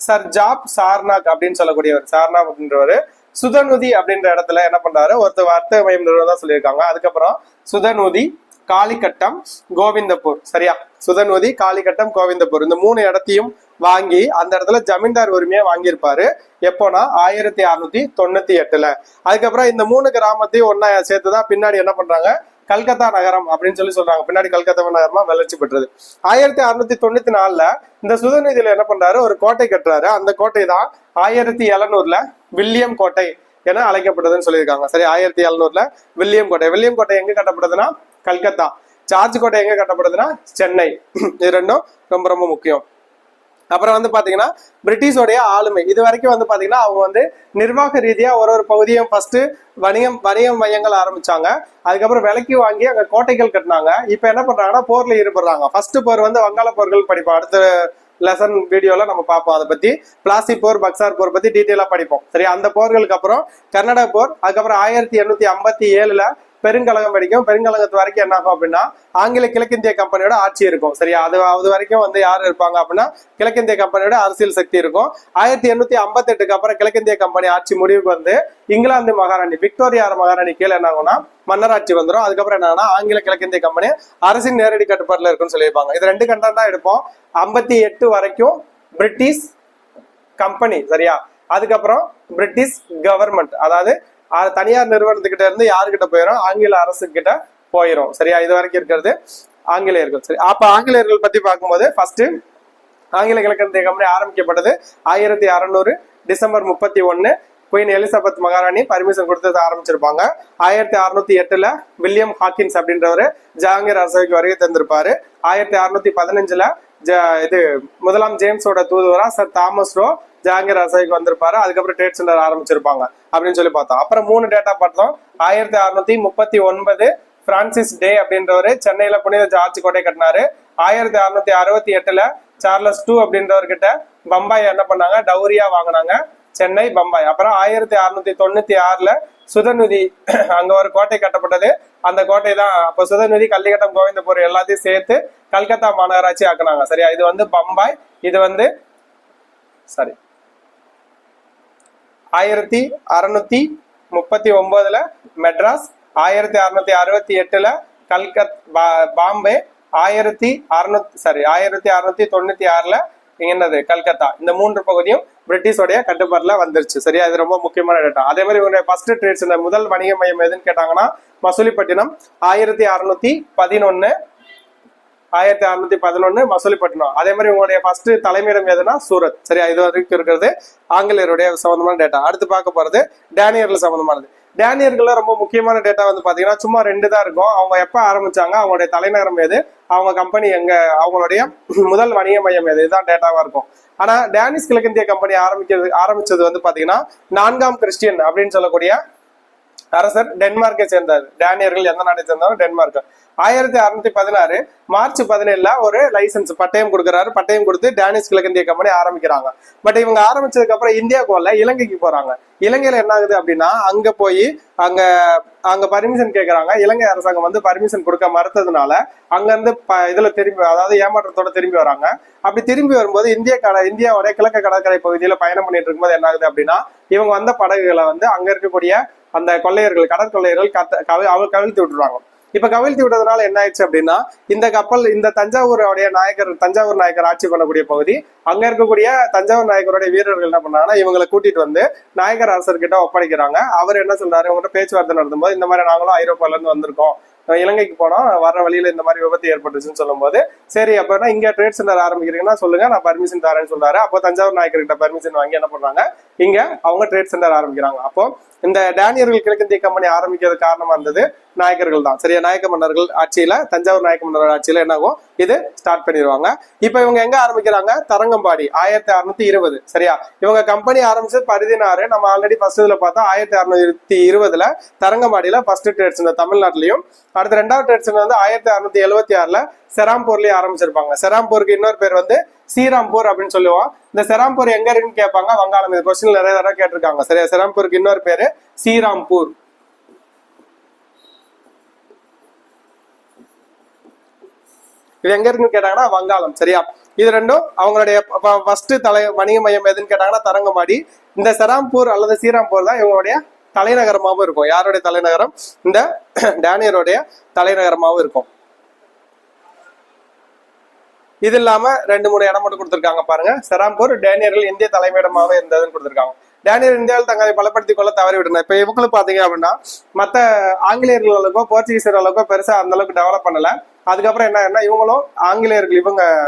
சர் ஜாப் சார்னாக் அப்படின்னு சொல்லக்கூடியவர் சார்னாக் அப்படின்றவர் சுதநுதி அப்படின்ற இடத்துல என்ன பண்றாரு? ஒருத்தர் வர்த்தக மையம் நிறுவனம் சொல்லியிருக்காங்க. அதுக்கப்புறம் சுதநுதி காளிக்கட்டம் கோவிந்தப்பூர் சரியா? சுதநுதி காளிக்கட்டம் கோவிந்தப்பூர் இந்த மூணு இடத்தையும் வாங்கி அந்த இடத்துல ஜமீன்தார் உரிமையை வாங்கியிருப்பாரு. எப்போனா ஆயிரத்தி அறுநூத்தி தொண்ணூத்தி எட்டுல. அதுக்கப்புறம் இந்த மூணு கிராமத்தையும் ஒன்னா சேர்த்துதான் பின்னாடி என்ன பண்றாங்க? கல்கத்தா நகரம் அப்படின்னு சொல்லி சொல்றாங்க. பின்னாடி கல்கத்தா நகரமா வளர்ச்சி பெற்றது. ஆயிரத்தி அறுநூத்தி தொண்ணூத்தி நாலுல இந்த சுதநிதியில என்ன பண்றாரு? ஒரு கோட்டை கட்டுறாரு. அந்த கோட்டை தான் ஆயிரத்தி எழுநூறுல வில்லியம் கோட்டை என அழைக்கப்படுதுன்னு சொல்லியிருக்காங்க. சரி ஆயிரத்தி எழுநூறுல வில்லியம் கோட்டை. வில்லியம் கோட்டை எங்க கட்டப்படுதுன்னா? கல்கத்தா. ஜார்ஜ் கோட்டை எங்க கட்டப்படுதுன்னா? சென்னை. இது ரெண்டும் ரொம்ப ரொம்ப முக்கியம். அப்புறம் வந்து பாத்தீங்கன்னா பிரிட்டிஷோடைய ஆளுமை. இது வரைக்கும் வந்து பாத்தீங்கன்னா அவங்க வந்து நிர்வாக ரீதியா ஒரு ஒரு பகுதியும் ஃபர்ஸ்ட் வணிகம் வணிக மையங்கள் ஆரம்பிச்சாங்க. அதுக்கப்புறம் விலைக்கு வாங்கி அங்க கோட்டைகள் கட்டினாங்க. இப்ப என்ன பண்றாங்கன்னா போர்ல ஈடுபடுறாங்க. ஃபர்ஸ்ட் போர் வந்து வங்காள போர்கள் படிப்போம். அடுத்த லெசன் வீடியோல நம்ம பார்ப்போம் அதை பத்தி. பிளாஸ்டிக் போர் பக்சார் போர் பத்தி டீட்டெயிலா படிப்போம். சரி அந்த போர்களுக்கு அப்புறம் கர்நாடக போர் அதுக்கப்புறம் ஆயிரத்தி எண்ணூத்தி ஐம்பத்தி ஏழுல பெருங்கலகம் வெடிக்கும். பெருங்கலகத்து வரைக்கும் என்ன ஆகும் அப்படின்னா ஆங்கில கிழக்கிந்திய கம்பெனியோட ஆட்சி இருக்கும். சரியா? அது அது வரைக்கும் வந்து யார் இருப்பாங்க அப்படின்னா கிழக்கிந்திய கம்பெனியோட அரசியல் சக்தி இருக்கும். ஆயிரத்தி எண்ணூத்தி ஐம்பத்தி எட்டுக்கு அப்புறம் கிழக்கிந்திய கம்பெனி ஆட்சி முடிவுக்கு வந்து இங்கிலாந்து மகாராணி விக்டோரியா மகாராணி கீழே என்ன ஆகும்னா மன்னராட்சி வந்துடும் அதுக்கப்புறம் என்னன்னா ஆங்கில கிழக்கிந்திய கம்பெனி அரசின் நேரடி கட்டுப்பாட்டில் இருக்குன்னு சொல்லியிருப்பாங்க. இது ரெண்டு கண்டம் தான் எடுப்போம். ஐம்பத்தி எட்டு வரைக்கும் பிரிட்டிஷ் கம்பெனி சரியா? அதுக்கப்புறம் பிரிட்டிஷ் கவர்மெண்ட் அதாவது தனியார் நிறுவனத்துக்கிட்ட இருந்து யாருக்கிட்ட போயிடும் ஆங்கில அரசு கிட்ட போயிடும் சரியா? இது வரைக்கும் இருக்கிறது ஆங்கிலேயர்கள். சரி அப்ப ஆங்கிலேயர்கள் பத்தி பார்க்கும்போது ஃபர்ஸ்ட் ஆங்கில கிழக்கிந்திய கம்பெனி ஆரம்பிக்கப்பட்டது ஆயிரத்தி அறநூறு டிசம்பர் முப்பத்தி ஒன்னு. குயின் எலிசபெத் மகாராணி பர்மிஷன் கொடுத்தது ஆரம்பிச்சிருப்பாங்க. ஆயிரத்தி அறுநூத்தி எட்டுல வில்லியம் ஹாக்கின்ஸ் அப்படின்றவரு ஜஹாங்கீர் அரசவைக்கு வருகை தந்திருப்பாரு. ஆயிரத்தி அறுநூத்தி பதினஞ்சுல ஜ இது முதலாம் ஜேம்ஸோட தூதுவரா சர் தாமஸ் ரோ ஜாங்கீர் அசைக்கு வந்திருப்பாரு. அதுக்கப்புறம் ட்ரேட் சென்டர் ஆரம்பிச்சிருப்பாங்க அப்படின்னு சொல்லி பார்த்தோம். அப்புறம் மூணு டேட்டா பார்த்தோம் ஆயிரத்தி அறுநூத்தி முப்பத்தி ஒன்பது பிரான்சிஸ் டே அப்படின்றவரு சென்னையில புனித ஜார்ஜ் கோட்டை கட்டினாரு. ஆயிரத்தி அறுநூத்தி அறுபத்தி எட்டுல சார்லஸ் டூ அப்படின்றவர்கிட்ட பம்பாய் என்ன பண்ணாங்க? டவுரியா வாங்கினாங்க. சென்னை பம்பாய். அப்புறம் ஆயிரத்தி அறுநூத்தி தொண்ணூத்தி ஆறுல சுதநிதி அங்க ஒரு கோட்டை கட்டப்பட்டது. அந்த கோட்டை தான் அப்ப சுதநிதி கள்ளிக்கட்டம் கோவிந்தபுரம் எல்லாத்தையும் சேர்த்து கல்கத்தா மாநகராட்சி ஆக்குனாங்க. சரியா? இது வந்து பம்பாய் இது வந்து சாரி ஆயிரத்தி அறுநூத்தி முப்பத்தி ஒன்பதுல மெட்ராஸ் ஆயிரத்தி அறுநூத்தி அறுபத்தி எட்டுல கல்கத் பா- பாம்பே ஆயிரத்தி அறுநூத்தி சாரி ஆயிரத்தி அறுநூத்தி தொண்ணூத்தி ஆறுல என்னது கல்கத்தா. இந்த மூன்று பகுதியும் பிரிட்டிஷோடைய கட்டுப்பாட்டில் வந்துருச்சு. சரியா? இது ரொம்ப முக்கியமான டேட்டா அதே மாதிரி இவங்களுடைய ஃபர்ஸ்ட் ட்ரேட்ஸ் இந்த முதல் வணிக மையம் எதுன்னு கேட்டாங்கன்னா மசூலிப்பட்டினம் ஆயிரத்தி அறுநூத்தி பதினொன்னு ஆயிரத்தி அறுநூத்தி பதினொன்னு மசூலிப்பட்டினம். அதே மாதிரி உங்களுடைய ஃபர்ஸ்ட் தலைமையிடம் எதுனா சூரத். சரியா? இது வரைக்கும் இருக்கிறது ஆங்கிலேயருடைய சம்பந்தமான டேட்டா அடுத்து பார்க்க போறது டேனியர்ல சம்பந்தமானது. டேனியர்கள்ல ரொம்ப முக்கியமான டேட்டா வந்து பாத்தீங்கன்னா சும்மா ரெண்டு தான் இருக்கும். அவங்க எப்ப ஆரம்பிச்சாங்க? அவங்களுடைய தலைநகரம் எது? அவங்க கம்பெனி எங்க? அவங்களுடைய முதல் வணிக மையம் எது? இதுதான் டேட்டாவா இருக்கும். ஆனா டேனிஷ் கிழக்கிந்திய கம்பெனி ஆரம்பிக்கிறது ஆரம்பிச்சது வந்து பாத்தீங்கன்னா நான்காம் கிறிஸ்டியன் அப்படின்னு சொல்லக்கூடிய அரசர் டென்மார்க்கை சேர்ந்தார் டேனியர்கள் எந்த நாட்டை சேர்ந்தாலும் டென்மார்க். ஆயிரத்தி அறுநூத்தி பதினாறு மார்ச் பதினேழுல ஒரு லைசன்ஸ் பட்டயம் கொடுக்குறாரு. பட்டயம் கொடுத்து டேனிஷ் கிழக்கிந்திய கம்பெனி ஆரம்பிக்கிறாங்க. பட் இவங்க ஆரம்பிச்சதுக்கு அப்புறம் இந்தியாவுக்கு வரல இலங்கைக்கு போறாங்க. இலங்கையில என்ன ஆகுது அப்படின்னா அங்க போய் அங்க அங்க பர்மிஷன் கேட்கறாங்க இலங்கை அரசாங்கம் வந்து பர்மிஷன் கொடுக்க மறுத்ததுனால அங்க இருந்து ப- இதுல திரும்பி அதாவது ஏமாற்றத்தோட திரும்பி வராங்க. அப்படி திரும்பி வரும்போது இந்திய கட இந்தியாவோட கிழக்கு கடற்கரை பகுதியில பயணம் பண்ணிட்டு இருக்கும்போது என்ன ஆகுது அப்படின்னா இவங்க வந்த படகுகளை வந்து அங்க இருக்கக்கூடிய அந்த கொள்ளையர்கள் கடற்கொள்ளையர்கள் கத்த கவி அவ கவிழ்த்து விட்டுருவாங்க. இப்ப கவிழ்த்து விட்டதுனால என்ன ஆயிடுச்சு அப்படின்னா இந்த கப்பல் இந்த தஞ்சாவூருடைய நாயக்கர் தஞ்சாவூர் நாயக்கர் ஆட்சி பண்ணக்கூடிய பகுதி அங்க இருக்கக்கூடிய தஞ்சாவூர் நாயக்கருடைய வீரர்கள் என்ன பண்ணாங்கன்னா இவங்களை கூட்டிட்டு வந்து நாயக்கர் அரசர்கிட்ட ஒப்படைக்கிறாங்க. அவர் என்ன சொல்றாரு? உங்கள்கிட்ட பேச்சுவார்த்தை நடத்தும்போது இந்த மாதிரி நாங்களும் ஐரோப்பால இருந்து வந்திருக்கோம். இலங்கைக்கு போனோம். வர வழியில இந்த மாதிரி விபத்து ஏற்பட்டுச்சுன்னு சொல்லும்போது சரி அப்படின்னா இங்க ட்ரேட் சென்டர் ஆரம்பிக்கிறீங்கன்னா சொல்லுங்க நான் பர்மிஷன் தரேன்னு சொல்றாரு. அப்போ தஞ்சாவூர் நாயக்கர்கிட்ட பர்மிஷன் வாங்கி என்ன பண்றாங்க? இங்க அவங்க ட்ரேட் சென்டர் ஆரம்பிக்கிறாங்க. அப்போ இந்த டேனியர்கள் கிழக்கிந்திய கம்பெனி ஆரம்பிக்கிறது காரணமா இருந்தது. நாயக்கர்கள் தான். சரியா? நாயக்க மன்னர்கள் ஆட்சியில தஞ்சாவூர் நாயக்க மன்னர் ஆட்சியில என்ன ஆகும் இது ஸ்டார்ட் பண்ணிடுவாங்க. இப்ப இவங்க எங்க ஆரம்பிக்கிறாங்க? தரங்கம்பாடி ஆயிரத்தி அறுநூத்தி இருபது. சரியா? இவங்க கம்பெனி ஆரம்பிச்சு பதினாறு நம்ம ஆல்ரெடி ஃபர்ஸ்ட் இதுல பார்த்தோம் ஆயிரத்தி அறுநூத்தி இருபதுல தரங்கம்பாடியில ஃபர்ஸ்ட் ட்ரேட் சென்டர் தமிழ்நாட்டிலையும் அடுத்த ரெண்டாவது ட்ரேட் சென்டர் வந்து ஆயிரத்தி அறுநூத்தி எழுபத்தி ஆறுல செராம்பூர்லயே ஆரம்பிச்சிருப்பாங்க. செராம்பூருக்கு இன்னொரு பேர் வந்து ஸ்ரீராம்பூர் அப்படின்னு சொல்லுவோம். இந்த செராம்பூர் எங்க இருக்குன்னு கேட்பாங்க? வங்காளம். இந்த கொஸ்டின் நிறைய தடவை கேட்டிருக்காங்க. சரியா? செராம்பூருக்கு இன்னொரு பேரு ஸ்ரீராம்பூர் இது எங்க இருக்குன்னு கேட்டாங்கன்னா வங்காளம். சரியா? இது ரெண்டும் அவங்களுடைய ஃபர்ஸ்ட் தலை வணிக மையம் எதுன்னு கேட்டாங்கன்னா தரங்கம்பாடி. இந்த செராம்பூர் அல்லது ஸ்ரீராம்பூர் தான் இவங்களுடைய தலைநகரமாகவும் இருக்கும். யாருடைய தலைநகரம்? இந்த டேனியருடைய தலைநகரமாகவும் இருக்கும். இது இல்லாம ரெண்டு மூணு இடம் மட்டும் கொடுத்துருக்காங்க பாருங்க. செராம்பூர் டேனியர்கள் இந்திய தலைமையிடமாக இருந்ததுன்னு கொடுத்துருக்காங்க. டேனியர் இந்தியாவில் தங்களை பலப்படுத்திக் கொள்ள தவறி விட்டனர் இப்போ இவங்களும் பாத்தீங்க அப்படின்னா மத்த ஆங்கிலேயர்கள் அளவுக்கோ போர்ச்சுகீசர் அளவுக்கோ பெருசா அந்த அளவுக்கு டெவலப் பண்ணல. அதுக்கப்புறம் என்ன இவங்களும் ஆங்கிலேயர்கள் இவங்க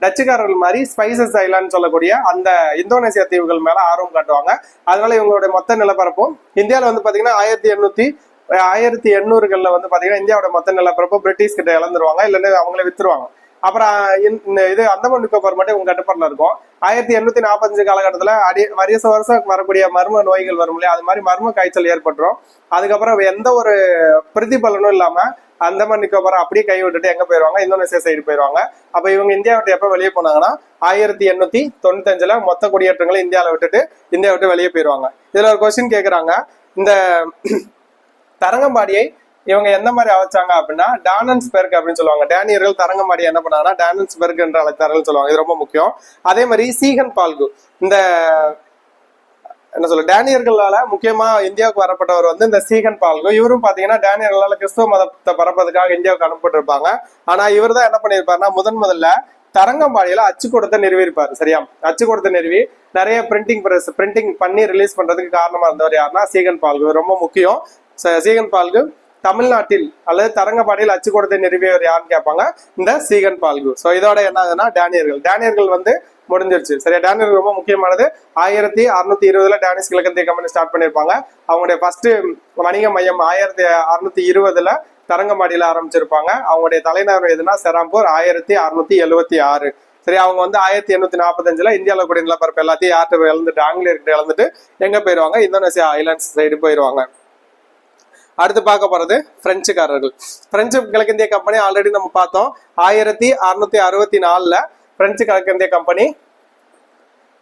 டச்சுக்காரர்கள் மாதிரி ஸ்பைசஸ் ஐலான்னு சொல்லக்கூடிய அந்த இந்தோனேசியா தீவுகள் மேல ஆர்வம் காட்டுவாங்க. அதனால இவங்களுடைய மொத்த நிலப்பரப்பும் இந்தியாவில் வந்து பாத்தீங்கன்னா ஆயிரத்தி எண்ணூத்தி ஆயிரத்தி எண்ணூறுகள்ல வந்து பாத்தீங்கன்னா இந்தியாவோட மொத்த நிலப்பரப்பு பிரிட்டிஷ் கிட்ட இழந்துருவாங்க இல்லைன்னா அவங்களே வித்துருவாங்க. அப்புறம் இந்த- இது அந்தமான் நிக்கோபார் மட்டும் இவங்க கட்டுப்பாடுல இருக்கும். ஆயிரத்தி எண்ணூத்தி நாற்பத்தஞ்சு காலகட்டத்துல அடி வருஷம் வருஷம் வரக்கூடிய மர்ம நோய்கள் வரும் இல்லையா? அது மாதிரி மர்ம காய்ச்சல் ஏற்பட்டுரும். அதுக்கப்புறம் எந்த ஒரு பிரதிபலனும் இல்லாம அந்தமான் நிக்கோபார் அப்படியே கை விட்டுட்டு எங்க போயிருவாங்க? இந்தோனேசியா சைடு போயிருவாங்க. அப்ப இவங்க இந்தியா விட்டு எப்ப வெளியே போனாங்கன்னா ஆயிரத்தி எண்ணூத்தி தொண்ணூத்தஞ்சுல மொத்த குடியேற்றங்களை இந்தியாவில விட்டுட்டு இந்தியா விட்டு வெளியே போயிருவாங்க. இதுல ஒரு கொஸ்டின் கேக்குறாங்க. இந்த தரங்கம்பாடியை இவங்க எந்த மாதிரி அழைச்சாங்க அப்படின்னா டானன்ஸ்பெர்க் அப்படின்னு சொல்லுவாங்க. டேனியர்கள் தரங்கம்பாடி என்ன பண்ணாங்கன்னா டானன்ஸ்பெர்க் என்று அழைத்தார்கள் சொல்லுவாங்க. இது ரொம்ப முக்கியம். அதே மாதிரி சீகன் பால்கு. இந்த என்ன சொல்ல டேனியர்களால முக்கியமா இந்தியாவுக்கு வரப்பட்டவர் வந்து இந்த சீகன் பால்கோ. இவரும் பாத்தீங்கன்னா டேனியர்களால கிறிஸ்துவ மதத்தை பரப்பதுக்காக இந்தியாவுக்கு அனுப்பப்பட்டிருப்பாங்க. ஆனா இவர் தான் என்ன பண்ணியிருப்பாருன்னா முதன் முதல்ல தரங்கம்பாடியில அச்சு கொடுத்த நிறுவியிருப்பாரு. சரியா? அச்சு கொடுத்த நிறுவி நிறைய பிரிண்டிங் பிரஸ் பிரிண்டிங் பண்ணி ரிலீஸ் பண்றதுக்கு காரணமா இருந்தவர் யாருன்னா சீகன் பால்கு. ரொம்ப முக்கியம். ச- சீகன் பால்கு தமிழ்நாட்டில் அல்லது தரங்கம்பாடியில் அச்சு கொடுத்த நிறுவியவர் யாருன்னு கேட்பாங்க? இந்த சீகன் பால்கு. சோ இதோட என்ன ஆகுதுன்னா டேனியர்கள். டேனியர்கள் வந்து முடிஞ்சிருச்சு. சரியா? டேனியர்கள் ரொம்ப முக்கியமானது. ஆயிரத்தி அறுநூத்தி இருபதுல டேனிஷ் கிழக்கந்திய கம்பெனி ஸ்டார்ட் பண்ணிருப்பாங்க. அவங்களுடைய ஃபர்ஸ்ட் வணிக மையம் ஆயிரத்தி அறுநூத்தி இருபதுல தரங்கம்பாடியில ஆரம்பிச்சிருப்பாங்க. அவங்களுடைய தலைநகர் எதுனா செராம்பூர் ஆயிரத்தி அறுநூத்தி எழுவத்தி ஆறு. சரி அவங்க வந்து ஆயிரத்தி எண்ணூத்தி நாற்பத்தஞ்சுல இந்தியாவில் கூட நிலப்பரப்பு எல்லாத்தையும் யார்கிட்ட இழந்துட்டு ஆங்கிலேயர்கிட்ட இழந்துட்டு எங்க போயிருவாங்க? இந்தோனேசியா ஐலாண்ட்ஸ் சைடு போயிருவாங்க. அடுத்து பார்க்க போறது பிரெஞ்சுக்காரர்கள். பிரெஞ்சு கிழக்கிந்திய கம்பெனி ஆல்ரெடி நம்ம பார்த்தோம். ஆயிரத்தி அறுநூத்தி அறுபத்தி நாலுல பிரெஞ்சு கிழக்கிந்திய கம்பெனி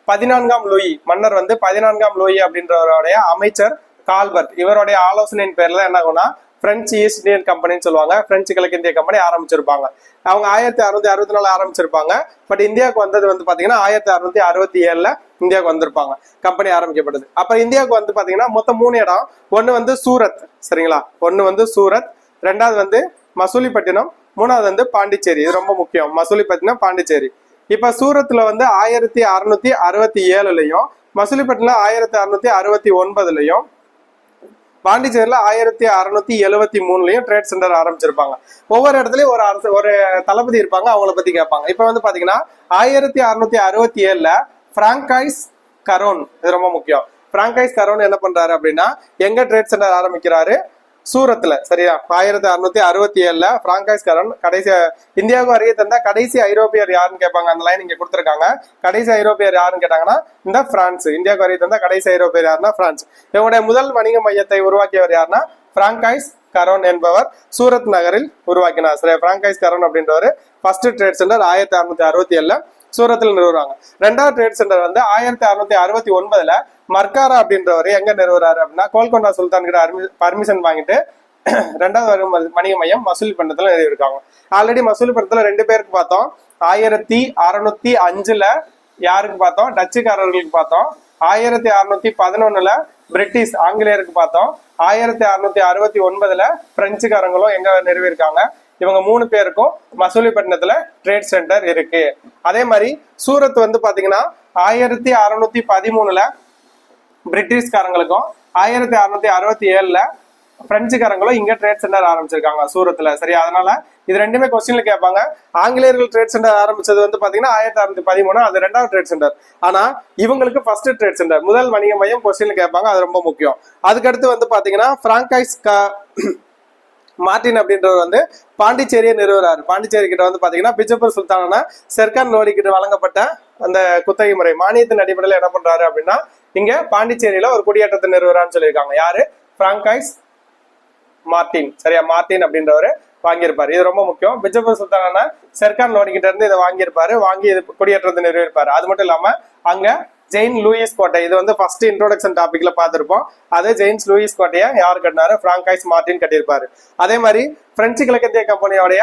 பதினான்காம் லூயி. மன்னர் வந்து பதினான்காம் லூயி அப்படின்றவருடைய அமைச்சர் கால்பர்ட். இவருடைய ஆலோசனையின் பேர்ல என்ன ஆகும்னா பிரெஞ்சு ஈஸ்ட் இந்தியன் கம்பெனின்னு சொல்லுவாங்க. பிரெஞ்சு கிழக்கிந்திய கம்பெனி ஆரம்பிச்சிருப்பாங்க. அவங்க ஆயிரத்தி அறுநூத்தி அறுபத்தி நாலு ஆரம்பிச்சிருப்பாங்க. பட் இந்தியாவுக்கு வந்தது வந்து பாத்தீங்கன்னா ஆயிரத்தி அறுநூத்தி அறுபத்தி ஏழுல இந்தியாவுக்கு வந்திருப்பாங்க. கம்பெனி ஆரம்பிக்கப்பட்டது. அப்ப இந்தியாவுக்கு வந்து பாத்தீங்கன்னா மொத்தம் மூணு இடம். ஒன்னு வந்து சூரத். சரிங்களா? ஒன்னு வந்து சூரத். ரெண்டாவது வந்து மசூலிப்பட்டினம். மூணாவது வந்து பாண்டிச்சேரி. இது ரொம்ப முக்கியம். மசூலிப்பட்டினம் பாண்டிச்சேரி. இப்ப சூரத்தில் வந்து ஆயிரத்தி அறுநூத்தி அறுபத்தி ஏழுலையும் மசூலிப்பட்டினம் ஆயிரத்தி அறுநூத்தி அறுபத்தி ஒன்பதுலையும் பாண்டிச்சேரியில் ஆயிரத்தி அறுநூத்தி எழுவத்தி மூணுலயும் ட்ரேட் சென்டர் ஆரம்பிச்சிருப்பாங்க. ஒவ்வொரு இடத்துலயும் ஒரு அரசு ஒரு தளபதி இருப்பாங்க அவங்கள பத்தி கேட்பாங்க. இப்ப வந்து பாத்தீங்கன்னா ஆயிரத்தி அறுநூத்தி அறுபத்தி ஏழுல பிராங்காய்ஸ் கரோன் இது ரொம்ப முக்கியம். பிராங்கைஸ் கரோன் என்ன பண்றாரு அப்படின்னா எங்க ட்ரேட் சென்டர் ஆரம்பிக்கிறாரு? சூரத்தில் சரியா? ஆயிரத்தி அறுநூத்தி அறுபத்தி ஏழுல பிராங்கைஸ் கரோன் கடைசி இந்தியாவுக்கு அறிய தந்த கடைசி ஐரோப்பியர் யாருன்னு கேட்பாங்க. அந்த லைன் இங்கே கொடுத்துருக்காங்க. கடைசி ஐரோப்பியர் யாருன்னு கேட்டாங்கன்னா இந்த பிரான்ஸ். இந்தியாவுக்கு அறிய தந்த கடைசி ஐரோப்பியர் யாருன்னா பிரான்ஸ். இவங்களுடைய முதல் வணிக மையத்தை உருவாக்கியவர் யாருன்னா பிராங்காய்ஸ் கரோன் என்பவர் சூரத் நகரில் உருவாக்கினார். சரி பிராங்காய்ஸ் கரோன் அப்படின்றவர் ஃபர்ஸ்ட் ட்ரேட் சென்டர் ஆயிரத்தி அறுநூத்தி அறுபத்தி ஏழுல சூரத்தில் நிறுவுறாங்க. ரெண்டாவது ட்ரேட் சென்டர் வந்து ஆயிரத்தி அறுநூத்தி அறுபத்தி ஒன்பதுல மர்காரா அப்படின்றவர் எங்க நிறுவுறாரு அப்படின்னா கோல்கொண்டா சுல்தான் கிட்ட பர்மிஷன் வாங்கிட்டு ரெண்டாவது வரும் வணிக மையம் மசூல் பண்ணத்துல நிறுவிருக்காங்க. ஆல்ரெடி மசூல் பண்ணத்துல ரெண்டு பேருக்கு பார்த்தோம். ஆயிரத்தி அறுநூத்தி அஞ்சுல யாருக்கு பார்த்தோம்? டச்சுக்காரர்களுக்கு பார்த்தோம். ஆயிரத்தி அறுநூத்தி பதினொன்னுல பிரிட்டிஷ் ஆங்கிலேயருக்கு பார்த்தோம். ஆயிரத்தி அறுநூத்தி அறுபத்தி ஒன்பதுல பிரெஞ்சுக்காரங்களும் எங்க நிறுவிருக்காங்க? இவங்க மூணு பேருக்கும் மசூலிப்பட்டினத்துல ட்ரேட் சென்டர் இருக்கு. அதே மாதிரி சூரத் வந்து பாத்தீங்கன்னா ஆயிரத்தி அறுநூத்தி பதிமூணுல பிரிட்டிஷ்காரங்களுக்கும் ஆயிரத்தி அறுநூத்தி அறுபத்தி ஏழுல பிரெஞ்சுக்காரங்களும் இங்க ட்ரேட் சென்டர் ஆரம்பிச்சிருக்காங்க சூரத்துல. சரி அதனால இது ரெண்டுமே கொஸ்டின்ல கேட்பாங்க. ஆங்கிலேயர்கள் ட்ரேட் சென்டர் ஆரம்பிச்சது வந்து பாத்தீங்கன்னா ஆயிரத்தி அறுநூத்தி பதிமூணு அது ரெண்டாவது ட்ரேட் சென்டர் ஆனா இவங்களுக்கு ஃபர்ஸ்ட் ட்ரேட் சென்டர் முதல் வணிக மையம் கொஸ்டின்ல கேட்பாங்க அது ரொம்ப முக்கியம். அதுக்கடுத்து வந்து பாத்தீங்கன்னா பிராங்கைஸ் மார்டின் அப்படின்றவர் வந்து பாண்டிச்சேரியை நிறுவனார் பாண்டிச்சேரி கிட்ட வந்து பாத்தீங்கன்னா பிஜப்பூர் சுல்தானா செர்கான் நோடி கிட்ட வழங்கப்பட்ட அந்த குத்தகை முறை மானியத்தின் அடிப்படையில் என்ன பண்றாரு அப்படின்னா இங்க பாண்டிச்சேரியில ஒரு குடியேற்றத்தை நிறுவரான்னு சொல்லியிருக்காங்க. யாரு? பிராங்கைஸ் மார்டின் சரியா? மார்டின் அப்படின்றவரு வாங்கியிருப்பாரு. இது ரொம்ப முக்கியம். பிஜப்பூர் சுல்தானா செர்கான் லோனிக்கிட்ட கிட்ட இருந்து இதை வாங்கியிருப்பாரு. வாங்கி இது குடியேற்றத்தை நிறுவியிருப்பாரு. அது மட்டும் இல்லாம அங்க ஜெயின் லூயிஸ் கோட்டை. இது வந்து ஃபர்ஸ்ட் இன்ட்ரோடக்ஷன் டாபிக்ல பார்த்திருப்போம். அது ஜெயின்ஸ் லூயிஸ் கோட்டையை யார் கட்டினாரு? பிராங்கைஸ் மார்டின் கட்டியிருப்பாரு. அதே மாதிரி பிரெஞ்சு கிழக்கிந்திய கம்பெனியோடைய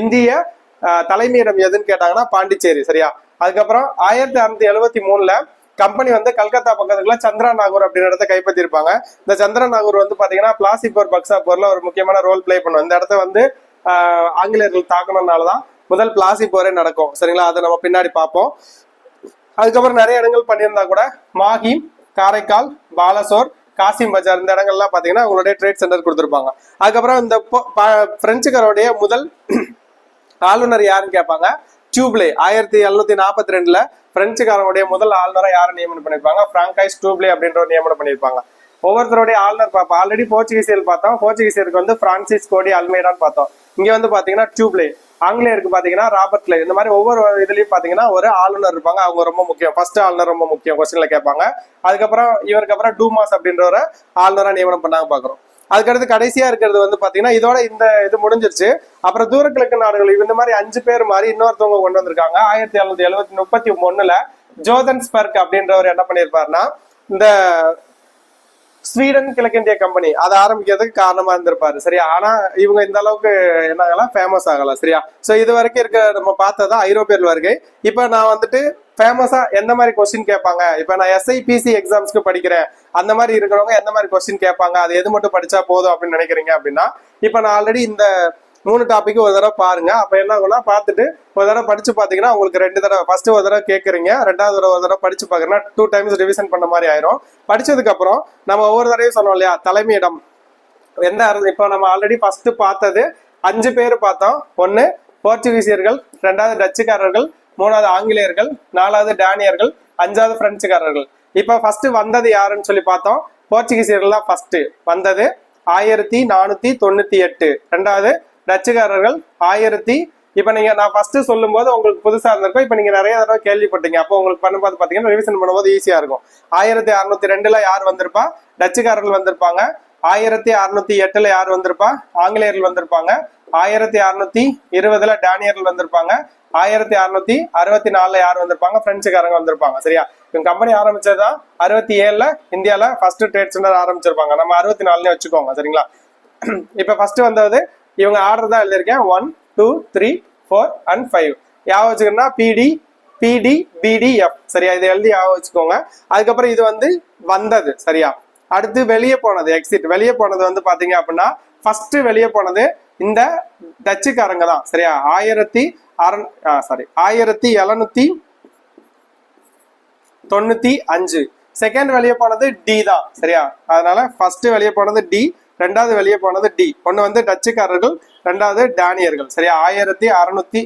இந்திய தலைமையிடம் எதுன்னு கேட்டாங்கன்னா பாண்டிச்சேரி. சரியா? அதுக்கப்புறம் ஆயிரத்தி அறுநூத்தி எழுபத்தி மூணுல கம்பெனி வந்து கல்கத்தா பக்கத்துல சந்திரா நாகூர் அப்படின்ற இடத்த கைப்பற்றிருப்பாங்க இந்த சந்திரா நாகூர் வந்து பாத்தீங்கன்னா பிளாசிபோர் பக்ஸா போர்ல ஒரு முக்கியமான ரோல் ப்ளே பண்ணும். இந்த இடத்த வந்து ஆங்கிலேயர்கள் தாக்கணும்னாலதான் முதல் பிளாசி போரே நடக்கும். சரிங்களா? அதை நம்ம பின்னாடி பார்ப்போம். அதுக்கப்புறம் நிறைய இடங்கள் பண்ணியிருந்தா கூட மாஹி காரைக்கால் பாலசோர் காசிம் பஜார் இந்த இடங்கள்லாம் பாத்தீங்கன்னா உங்களுடைய ட்ரேட் சென்டர் கொடுத்துருப்பாங்க. அதுக்கப்புறம் இந்த ப- பிரெஞ்சுக்காரோடைய முதல் ஆளுநர் யாருன்னு கேட்பாங்க? டியூப்லே ஆயிரத்தி எழுநூத்தி நாற்பத்தி ரெண்டுல பிரெஞ்சுக்காரங்களுடைய முதல் ஆளுநரை யாரை நியமனம் பண்ணிருப்பாங்க பிராங்காய்ஸ் டியூப்லே அப்படின்ற நியமனம் பண்ணிருப்பாங்க ஒவ்வொருத்தருடைய ஆளுநர் பார்ப்போம் ஆல்ரெடி போர்ச்சுகீசியல் பார்த்தோம். போர்ச்சுகீசியருக்கு வந்து பிரான்சிஸ் கோடி அல்மேடான்னு பார்த்தோம். இங்கே வந்து பார்த்தீங்கன்னா டியூப்லே ஆங்கிலேயருக்கு பார்த்தீங்கன்னா ராபர்ட் கிளே இந்த மாதிரி ஒவ்வொரு இதுலையும் பார்த்தீங்கன்னா ஒரு ஆளுநர் இருப்பாங்க. அவங்க ரொம்ப முக்கியம். ஃபர்ஸ்ட் ஆளுநர் ரொம்ப முக்கியம் கொஸ்டின்ல கேட்பாங்க. அதுக்கப்புறம் இவருக்கு அப்புறம் டூமாஸ் ஒரு ஆள்தார நியமனம் பண்ணாங்க பாக்குறோம். அதுக்கடுத்து கடைசியா இருக்கிறது வந்து பாத்தீங்கன்னா இதோட இந்த இது முடிஞ்சிருச்சு. அப்புறம் தூரக்கிழக்கு நாடுகள் இந்த மாதிரி அஞ்சு பேர் மாதிரி இன்னொருத்தவங்க கொண்டு வந்திருக்காங்க. ஆயிரத்தி எழுநூத்தி எழுபத்தி முப்பத்தி ஒண்ணுல ஜோதன்ஸ்பர்க் அப்படின்றவர் என்ன பண்ணியிருப்பாருன்னா இந்த ஸ்வீடன் கிழக்கிந்திய கம்பெனி அதை ஆரம்பிக்கிறதுக்கு காரணமா இருந்திருப்பாரு. சரியா? ஆனா இவங்க இந்த அளவுக்கு என்ன ஆகலாம் ஃபேமஸ் ஆகலாம் சரியா? சோ இது வரைக்கும் இருக்க நம்ம பார்த்ததா ஐரோப்பியர் வருகை. இப்ப நான் வந்துட்டு ஃபேமஸா எந்த மாதிரி கொஸ்டின் கேட்பாங்க? இப்ப நான் எஸ்ஐபிசி எக்ஸாம்ஸ்க்கு படிக்கிறேன். அந்த மாதிரி இருக்கிறவங்க எந்த மாதிரி கொஸ்டின் கேட்பாங்க? அது எது மட்டும் படிச்சா போதும் அப்படின்னு நினைக்கிறீங்க அப்படின்னா இப்ப நான் ஆல்ரெடி இந்த மூணு டாபிக் ஒரு தடவை பாருங்க. அப்ப என்ன ஆகும்னா பார்த்துட்டு ஒரு தடவை படிச்சு பாத்தீங்கன்னா உங்களுக்கு ரெண்டு தடவை ஃபர்ஸ்ட் ஒரு தடவை கேட்குறீங்க. ரெண்டாவது தடவை ஒரு தடவை படிச்சு பாக்குறீங்கன்னா டூ டைம்ஸ் ரிவிஷன் பண்ண மாதிரி ஆயிரும். படிச்சதுக்கு அப்புறம் நம்ம ஒவ்வொரு தடவையும் சொன்னோம் இல்லையா தலைமையிடம். எந்த இப்போ நம்ம ஆல்ரெடி ஃபர்ஸ்ட் பார்த்தது அஞ்சு பேர் பார்த்தோம். ஒன்று போர்ச்சுகீசியர்கள் ரெண்டாவது டச்சுக்காரர்கள் மூணாவது ஆங்கிலேயர்கள் நாலாவது டேனியர்கள் அஞ்சாவது பிரெஞ்சுக்காரர்கள். இப்போ ஃபர்ஸ்ட் வந்தது யாருன்னு சொல்லி பார்த்தோம். போர்ச்சுகீசியர்கள் தான் ஃபர்ஸ்ட் வந்தது. ஆயிரத்தி நானூத்தி தொண்ணூத்தி எட்டு. ரெண்டாவது டச்சுக்காரர்கள் ஆயிரத்தி இப்ப நீங்க நான் ஃபர்ஸ்ட் சொல்லும்போது உங்களுக்கு புதுசா இருந்திருக்கும். இப்போ நீங்க நிறைய தடவை கேள்விப்பட்டீங்க. அப்போ உங்களுக்கு பண்ணும்போது பாத்தீங்கன்னா ரிவிஷன் பண்ணும்போது ஈஸியா இருக்கும். ஆயிரத்தி அறுநூத்தி ரெண்டுல யார் வந்திருப்பா? டச்சுக்காரர்கள் வந்திருப்பாங்க. ஆயிரத்தி அறுநூத்தி எட்டுல யார் வந்திருப்பா? ஆங்கிலேயர்கள் வந்திருப்பாங்க. ஆயிரத்தி அறுநூத்தி இருபதுல டேனியர்கள் வந்திருப்பாங்க. ஆயிரத்தி அறுநூத்தி அறுபத்தி நாலுல யார் வந்திருப்பாங்க? பிரெஞ்சுக்காரங்க வந்திருப்பாங்க. சரியா? இவங்க கம்பெனி ஆரம்பிச்சதா அறுபத்தி ஏழுல இந்தியால ஃபர்ஸ்ட் ட்ரேட் சென்டர் ஆரம்பிச்சிருப்பாங்க. நம்ம அறுபத்தி நாலுலயே வச்சுக்கோங்க. சரிங்களா? இப்ப ஃபர்ஸ்ட் வந்தது இவங்க ஆர்டர் தான் எழுதியிருக்கேன். One two three four and five யாவை வச்சுக்கணும்னா பிடி பிடி பிடிஎஃப் சரியா? இதை எழுதி யாவை வச்சுக்கோங்க. அதுக்கப்புறம் இது வந்து வந்தது. சரியா? அடுத்து வெளியே போனது எக்ஸிட் வெளியே போனது வந்து பாத்தீங்க அப்படின்னா ஃபர்ஸ்ட் வெளியே போனது இந்த டச்சுக்காரங்க தான். சரியா? ஆயிரத்தி அறந் சாரி ஆயிரத்தி எழுநூத்தி தொண்ணூத்தி அஞ்சு. செகண்ட் வெளியே போனது டி தான். சரியா? அதனால ஃபர்ஸ்ட் வெளியே போனது டி ரெண்டாவது வெளியே போனது டி ஒன்னு வந்து டச்சுக்காரர்கள் ரெண்டாவது டேனியர்கள். சரியா? ஆயிரத்தி அறுநூத்தி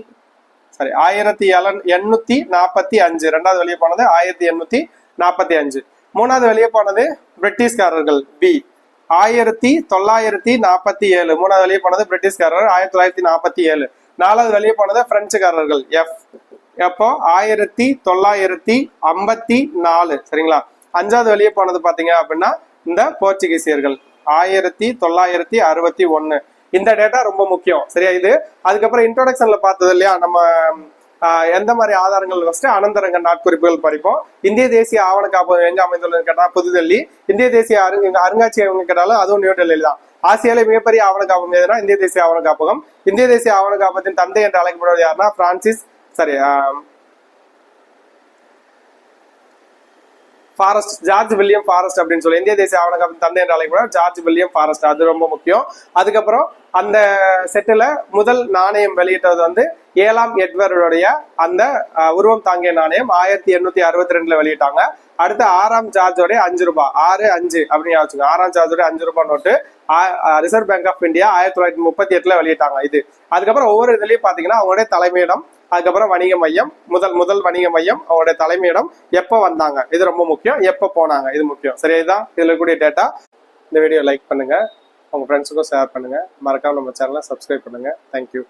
சாரி ஆயிரத்தி எழ எண்ணூத்தி நாற்பத்தி அஞ்சு. ரெண்டாவது வெளியே போனது ஆயிரத்தி எண்ணூத்தி நாற்பத்தி அஞ்சு. மூணாவது வெளியே போனது பிரிட்டிஷ்காரர்கள் பி ஆயிரத்தி தொள்ளாயிரத்தி நாற்பத்தி ஏழு. மூணாவது வெளியே போனது பிரிட்டிஷ்காரர்கள் ஆயிரத்தி தொள்ளாயிரத்தி நாற்பத்தி ஏழு. நாலாவது வெளியே போனது பிரெஞ்சுக்காரர்கள். எஃப் எப்போ? ஆயிரத்தி தொள்ளாயிரத்தி ஐம்பத்தி நாலு. சரிங்களா? அஞ்சாவது வெளியே போனது பாத்தீங்க அப்படின்னா இந்த போர்ச்சுகீசியர்கள். ஆயிரத்தி தொள்ளாயிரத்தி அறுபத்தி ஒன்னு. இந்த டேட்டா ரொம்ப முக்கியம். சரியா இது? அதுக்கப்புறம் இன்ட்ரோடக்ஷன்ல பார்த்தது இல்லையா? நம்ம எந்த மாதிரி ஆதாரங்கள்? ஃபர்ஸ்ட் அனந்தரங்க நாட்குறிப்புகள் படிப்போம். இந்திய தேசிய ஆவண காப்பகம் எங்க அமைந்துள்ளது கேட்டா புதுடெல்லி இந்திய தேசிய அருங்க அருங்காட்சியகம் கேட்டாலும் அதுவும் நியூ டெல்லி தான் ஆசியால மிகப்பெரிய ஆவண காப்பகம் எதுனா இந்திய தேசிய ஆவண காப்பகம் இந்திய தேசிய ஆவண காப்பகத்தின் தந்தை என்று அழைக்கப்படுவது யாருன்னா Francis sorry Forrest George William Forrest அப்படின்னு சொல்லி இந்திய தேசிய ஆவண காப்பகம் தந்தை என்று அழைக்கப்படும் ஜார்ஜ் வில்லியம் ஃபாரஸ்ட். அது ரொம்ப முக்கியம். அதுக்கப்புறம் அந்த செட்டில் முதல் நாணயம் வெளியிட்டது வந்து ஏழாம் எட்வர்டுடைய அந்த உருவம் தாங்கிய நாணயம் ஆயிரத்தி எண்ணூத்தி அறுபத்தி ரெண்டுல வெளியிட்டாங்க. அடுத்து ஆறாம் சார்ஜோடைய அஞ்சு ரூபாய். ஆறு அஞ்சு அப்படின்னு வச்சுக்கோங்க. ஆறாம் சார்ஜோட அஞ்சு ரூபாய் note Reserve Bank of India ஆயிரத்தி தொள்ளாயிரத்தி முப்பத்தி எட்டுல வெளியிட்டாங்க இது. அதுக்கப்புறம் ஒவ்வொரு இதுலயும் பாத்தீங்கன்னா அவங்களுடைய தலைமையிடம் அதுக்கப்புறம் வணிக மையம் முதல் முதல் வணிக மையம் அவங்களுடைய தலைமையிடம் எப்போ வந்தாங்க? இது ரொம்ப முக்கியம். எப்போ போனாங்க? இது முக்கியம். சரி இதுதான். இதுல இருக்கக்கூடிய டேட்டா இந்த வீடியோ லைக் பண்ணுங்க. உங்க ஃப்ரெண்ட்ஸுக்கும் ஷேர் பண்ணுங்க. மறக்காம நம்ம சேனலை சப்ஸ்கிரைப் பண்ணுங்க. தேங்க்யூ